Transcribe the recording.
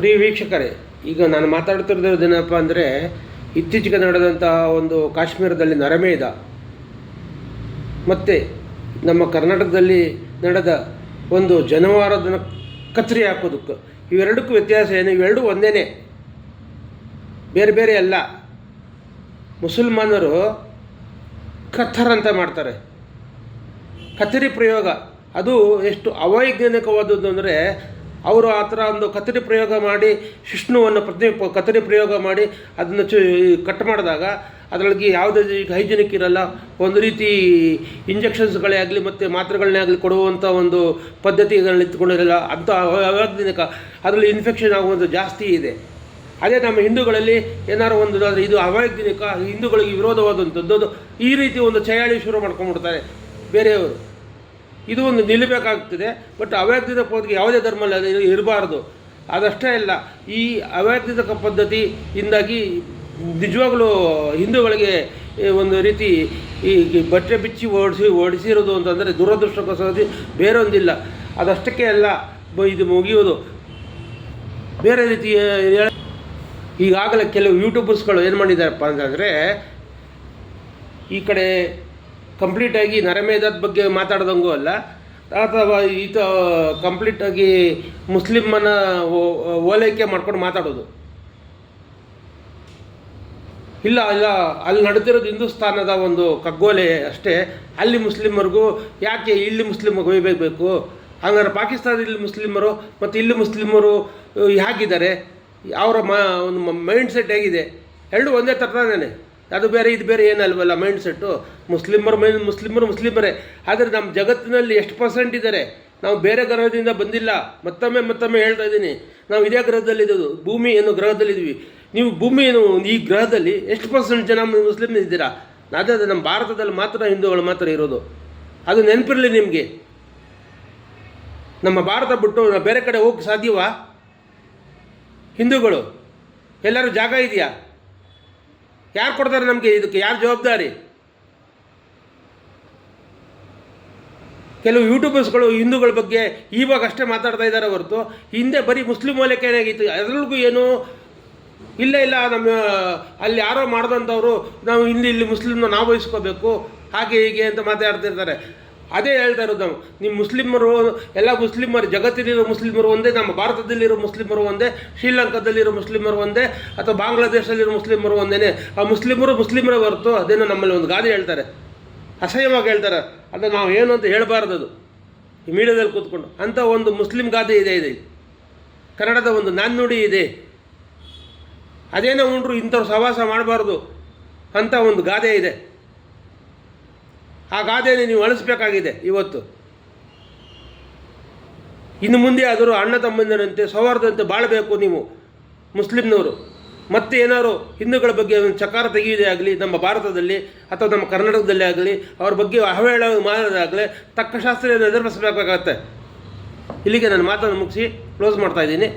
ಪ್ರಿಯ ವೀಕ್ಷಕರೇ, ಈಗ ನಾನು ಮಾತಾಡ್ತಿರೋದು ಏನಪ್ಪ ಅಂದರೆ, ಇತ್ತೀಚೆಗೆ ನಡೆದಂತಹ ಒಂದು ಕಾಶ್ಮೀರದಲ್ಲಿ ನರಮೇಧ, ಮತ್ತು ನಮ್ಮ ಕರ್ನಾಟಕದಲ್ಲಿ ನಡೆದ ಒಂದು ಜನವಾರದ ಕತ್ತರಿ ಹಾಕೋದಕ್ಕೆ ಇವೆರಡಕ್ಕೂ ವ್ಯತ್ಯಾಸ ಏನು? ಇವೆರಡೂ ಒಂದೇನೆ. ಬೇರೆ ಬೇರೆ ಅಲ್ಲ. ಮುಸಲ್ಮಾನರು ಕಥರ್ ಅಂತ ಮಾಡ್ತಾರೆ. ಕತ್ತರಿ ಪ್ರಯೋಗ. ಅದು ಎಷ್ಟು ಅವೈಜ್ಞಾನಿಕವಾದದ್ದು ಅಂದರೆ ಅವರು ಆ ಥರ ಒಂದು ಕತ್ತರಿ ಪ್ರಯೋಗ ಮಾಡಿ, ಶಿಷ್ಣುವನ್ನು ಪ್ರತಿ ಕತ್ತರಿ ಪ್ರಯೋಗ ಮಾಡಿ ಅದನ್ನು ಚು ಕಟ್ ಮಾಡಿದಾಗ ಅದರೊಳಗೆ ಯಾವುದೇ ಹೈಜಿನಿಕ್ ಇರಲ್ಲ. ಒಂದು ರೀತಿ ಇಂಜೆಕ್ಷನ್ಸ್ಗಳೇ ಆಗಲಿ ಮತ್ತು ಮಾತ್ರೆಗಳನ್ನೇ ಆಗಲಿ ಕೊಡುವಂಥ ಒಂದು ಪದ್ಧತಿಗಳನ್ನ ಇಟ್ಕೊಂಡಿರಲ್ಲ ಅಂಥ ಅವ- ಅವೈಜ್ಞಾನಿಕ ಅದರಲ್ಲಿ ಇನ್ಫೆಕ್ಷನ್ ಆಗುವಂಥ ಜಾಸ್ತಿ ಇದೆ. ಅದೇ ನಮ್ಮ ಹಿಂದೂಗಳಲ್ಲಿ ಏನಾರು ಒಂದು ಇದು ಅವೈಜ್ಞಾನಿಕ ಹಿಂದೂಗಳಿಗೆ ವಿರೋಧವಾದಂಥದ್ದು ಈ ರೀತಿ ಒಂದು ಚಯಾಳಿ ಶುರು ಮಾಡ್ಕೊಂಡ್ಬಿಡ್ತಾರೆ ಬೇರೆಯವರು. ಇದು ಒಂದು ನಿಲ್ಲಬೇಕಾಗ್ತದೆ ಬಟ್ ಅವೈಜ್ಞಾನಿಕ ಪದ್ಧತಿ ಯಾವುದೇ ಧರ್ಮ ಇರಬಾರ್ದು. ಅದಷ್ಟೇ ಅಲ್ಲ, ಈ ಅವ್ಯಾಕೃತ ಪದ್ಧತಿ ಇಂದಾಗಿ ನಿಜವಾಗಲೂ ಹಿಂದೂಗಳಿಗೆ ಒಂದು ರೀತಿ ಈ ಬಟ್ಟೆ ಬಿಚ್ಚಿ ಓಡಿಸಿ, ಓಡಿಸಿರೋದು ಅಂತಂದರೆ ದುರದೃಷ್ಟಕರವಾಗಿ ಬೇರೊಂದಿಲ್ಲ. ಅದಷ್ಟಕ್ಕೆ ಅಲ್ಲ, ಬ- ಇದು ಮುಗಿಯೋದು ಬೇರೆ ರೀತಿ ಈಗಾಗಲೇ ಕೆಲವು ಯೂಟ್ಯೂಬರ್ಸ್ಗಳು ಏನು ಮಾಡಿದ್ದಾರಪ್ಪ ಅಂತಂದರೆ, ಈ ಕಡೆ ಕಂಪ್ಲೀಟಾಗಿ ನರಮೇಧದ ಬಗ್ಗೆ ಮಾತಾಡ್ದಂಗೂ ಅಲ್ಲ. ಅಥವಾ ಈತ ಕಂಪ್ಲೀಟಾಗಿ ಮುಸ್ಲಿಮನ ಓಲೈಕೆ ಮಾಡ್ಕೊಂಡು ಮಾತಾಡೋದು. ಇಲ್ಲ ಇಲ್ಲ, ಅಲ್ಲಿ ನಡೆದಿರೋದು ಹಿಂದೂಸ್ತಾನದ ಒಂದು ಕಗ್ಗೋಲೆ ಅಷ್ಟೇ. ಅಲ್ಲಿ ಮುಸ್ಲಿಮರಿಗೂ ಯಾಕೆ ಇಲ್ಲಿ ಮುಸ್ಲಿಮ್ಗೆ ಒಯ್ಬೇಕು ಹಂಗಾರೆ ಪಾಕಿಸ್ತಾನದಲ್ಲಿ ಮುಸ್ಲಿಮರು ಮತ್ತು ಇಲ್ಲಿ ಮುಸ್ಲಿಮರು ಹೇಗಿದ್ದಾರೆ. ಅವರ ಮ, ಒಂದು ಮೈಂಡ್ ಸೆಟ್ ಹೇಗಿದೆ? ಎರಡು ಒಂದೇ ಥರನೇ ಅದು ಬೇರೆ, ಇದು ಬೇರೆ ಏನಲ್ವಲ್ಲ ಮೈಂಡ್ ಸೆಟ್ಟು ಮುಸ್ಲಿಮರು ಮೈ ಮುಸ್ಲಿಮರು ಮುಸ್ಲಿಮರೇ. ಆದರೆ ನಮ್ಮ ಜಗತ್ತಿನಲ್ಲಿ ಎಷ್ಟು ಪರ್ಸೆಂಟ್ ಇದ್ದಾರೆ? ನಾವು ಬೇರೆ ಗ್ರಹದಿಂದ ಬಂದಿಲ್ಲ. ಮತ್ತೊಮ್ಮೆ ಮತ್ತೊಮ್ಮೆ ಹೇಳ್ತಾ ಇದ್ದೀನಿ. ನಾವು ಇದೇ ಗ್ರಹದಲ್ಲಿದ್ದು ಭೂಮಿ ಏನು ಗ್ರಹದಲ್ಲಿದ್ದೀವಿ. ನೀವು ಭೂಮಿ ಏನು ಈ ಗ್ರಹದಲ್ಲಿ ಎಷ್ಟು ಪರ್ಸೆಂಟ್ ಜನ ಮುಸ್ಲಿಮ್ ಇದ್ದೀರಾ? ಅದೇ ನಮ್ಮ ಭಾರತದಲ್ಲಿ ಮಾತ್ರ ಹಿಂದೂಗಳು ಮಾತ್ರ ಇರೋದು. ಅದು ನೆನಪಿರಲಿ ನಿಮಗೆ. ನಮ್ಮ ಭಾರತ ಬಿಟ್ಟು ಬೇರೆ ಕಡೆ ಹೋಗಕ್ಕೆ ಸಾಧ್ಯವಾ? ಹಿಂದೂಗಳು? ಎಲ್ಲರೂ ಜಾಗ ಇದೆಯಾ? ಯಾರು ಕೊಡ್ತಾರೆ ನಮಗೆ ಇದಕ್ಕೆ? ಯಾರು ಜವಾಬ್ದಾರಿ? ಕೆಲವು ಯೂಟ್ಯೂಬರ್ಸ್ಗಳು ಹಿಂದೂಗಳ ಬಗ್ಗೆ ಇವಾಗ ಅಷ್ಟೇ ಮಾತಾಡ್ತಾ ಇದ್ದಾರೆ ಹೊರತು. ಹಿಂದೆ ಬರೀ ಮುಸ್ಲಿಂ ಮೂಲಕ ಏನಾಗಿತ್ತು? ಅದರೊಳಗೂ ಏನು ಇಲ್ಲ ಇಲ್ಲ, ನಮ್ಮ, ಅಲ್ಲಿ ಯಾರೋ ಮಾಡ್ದಂಥವ್ರು, ನಾವು ಇಲ್ಲಿ ಇಲ್ಲಿ ಮುಸ್ಲಿಮ್ನ ನಾವು ವಹಿಸ್ಕೋಬೇಕು, ಹಾಗೆ ಹೀಗೆ ಅಂತ ಮಾತಾಡ್ತಿರ್ತಾರೆ. ಅದೇ ಹೇಳ್ತಾ ಇರೋದು ನಾವು. ನಿಮ್ಮ ಮುಸ್ಲಿಮರು, ಎಲ್ಲ ಮುಸ್ಲಿಮರು, ಜಗತ್ತಿನಲ್ಲಿರೋ ಮುಸ್ಲಿಮರು ಒಂದೇ, ನಮ್ಮ ಭಾರತದಲ್ಲಿರೋ ಮುಸ್ಲಿಮರು ಒಂದೇ, ಶ್ರೀಲಂಕಾದಲ್ಲಿರೋ ಮುಸ್ಲಿಮರು ಒಂದೇ, ಅಥವಾ ಬಾಂಗ್ಲಾದೇಶದಲ್ಲಿರೋ ಮುಸ್ಲಿಮರು ಒಂದೇ ಆ ಮುಸ್ಲಿಮರು ಮುಸ್ಲಿಮರೇ ಹೊರತು ಅದೇನೋ ನಮ್ಮಲ್ಲಿ ಒಂದು ಗಾದೆ ಹೇಳ್ತಾರೆ. ಅಸಹ್ಯವಾಗಿ ಹೇಳ್ತಾರೆ. ಅದು ನಾವು ಏನು ಅಂತ ಹೇಳಬಾರ್ದು ಅದು. ಮೀಡಿಯಾದಲ್ಲಿ ಕೂತ್ಕೊಂಡು. ಅಂಥ ಒಂದು ಮುಸ್ಲಿಂ ಗಾದೆ ಇದೆ ಇದೆ ಕನ್ನಡದ ಒಂದು ನಾನ್ನುಡಿ ಇದೆ. ಅದೇನೋ ಉಂಡ್ರು ಇಂಥವ್ರು ಸಹವಾಸ ಮಾಡಬಾರ್ದು ಅಂತ ಒಂದು ಗಾದೆ ಇದೆ. ಆ ಗಾದೆಯನ್ನು ನೀವು ಅಳಿಸ್ಬೇಕಾಗಿದೆ ಇವತ್ತು. ಇನ್ನು ಮುಂದೆ ಆದರೂ ಅಣ್ಣ ತಮ್ಮಂದಿರಂತೆ ಸೌಹಾರ್ದಂತೆ ಬಾಳಬೇಕು ನೀವು, ಮುಸ್ಲಿಮ್ನವರು. ಮತ್ತೆ ಏನಾದ್ರು ಹಿಂದೂಗಳ ಬಗ್ಗೆ ಒಂದು ಚಕಾರ ತೆಗೆಯುವುದೇ ಆಗಲಿ, ನಮ್ಮ ಭಾರತದಲ್ಲಿ ಅಥವಾ ನಮ್ಮ ಕರ್ನಾಟಕದಲ್ಲಿ ಆಗಲಿ, ಅವ್ರ ಬಗ್ಗೆ ಅವಹೇಳ ಮಾಡೋದಾಗಲಿ ತಕ್ಕ ಶಾಸ್ತ್ರ ಇಲ್ಲಿಗೆ ನಾನು ಮಾತನ್ನು ಮುಗಿಸಿ ಕ್ಲೋಸ್ ಮಾಡ್ತಾ ಇದ್ದೀನಿ.